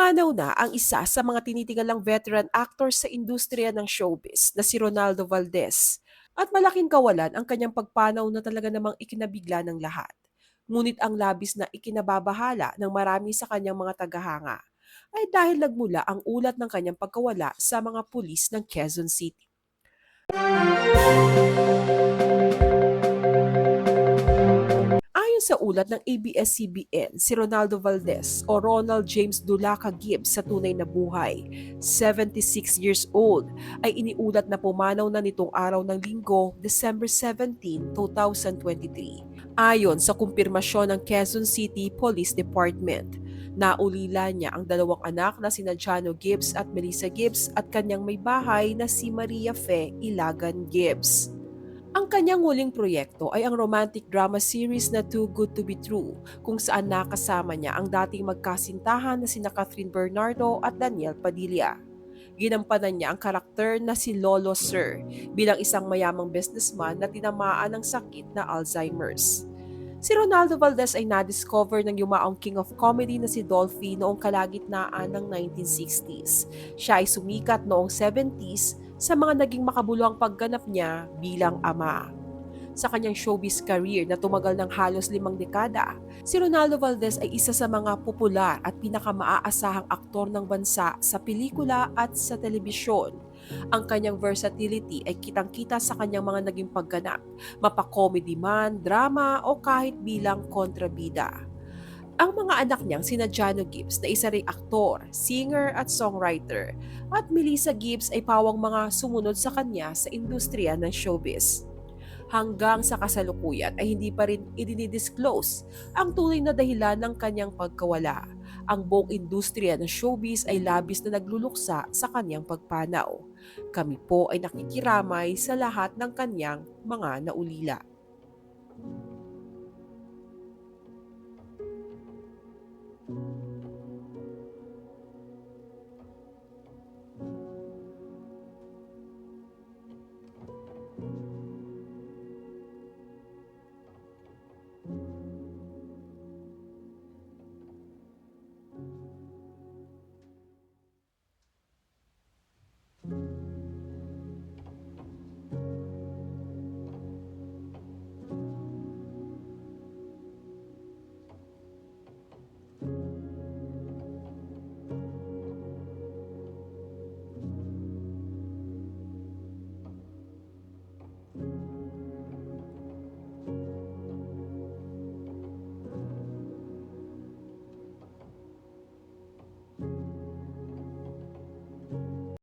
Pumanaw na ang isa sa mga tinitigalang veteran actor sa industriya ng showbiz na si Ronaldo Valdez. At malaking kawalan ang kanyang pagpanaw na talaga namang ikinabigla ng lahat. Ngunit ang labis na ikinababahala ng marami sa kanyang mga tagahanga ay dahil nagmula ang ulat ng kanyang pagkawala sa mga pulis ng Quezon City. Sa ulat ng ABS-CBN, si Ronaldo Valdez o Ronald James Dulaca Gibbs sa tunay na buhay, 76 years old, ay iniulat na pumanaw na nitong araw ng linggo, December 17, 2023. Ayon sa kumpirmasyon ng Quezon City Police Department, naulila niya ang dalawang anak na sina Jano Gibbs at Melissa Gibbs at kanyang may bahay na si Maria Fe Ilagan Gibbs. Ang kanyang huling proyekto ay ang romantic drama series na Too Good to Be True, kung saan nakasama niya ang dating magkasintahan na sina Catherine Bernardo at Daniel Padilla. Ginampanan niya ang karakter na si Lolo Sir bilang isang mayamang businessman na tinamaan ng sakit na Alzheimer's. Si Ronaldo Valdez ay na-discover ng yumaong king of comedy na si Dolphy noong kalagitnaan ng 1960s. Siya ay sumikat noong 70s sa mga naging makabuluhang pagganap niya bilang ama. Sa kanyang showbiz career na tumagal ng halos limang dekada, si Ronaldo Valdez ay isa sa mga popular at pinakamaasahang aktor ng bansa sa pelikula at sa telebisyon. Ang kanyang versatility ay kitang-kita sa kanyang mga naging pagganap, mapa-comedy man, drama o kahit bilang kontrabida. Ang mga anak niyang sina Jano Gibbs na isa ring aktor, singer at songwriter at Melissa Gibbs ay pawang mga sumunod sa kanya sa industriya ng showbiz. Hanggang sa kasalukuyan ay hindi pa rin idinidisclose ang tunay na dahilan ng kanyang pagkawala. Ang buong industriya ng showbiz ay labis na nagluluksa sa kanyang pagpanaw. Kami po ay nakikiramay sa lahat ng kanyang mga naulila.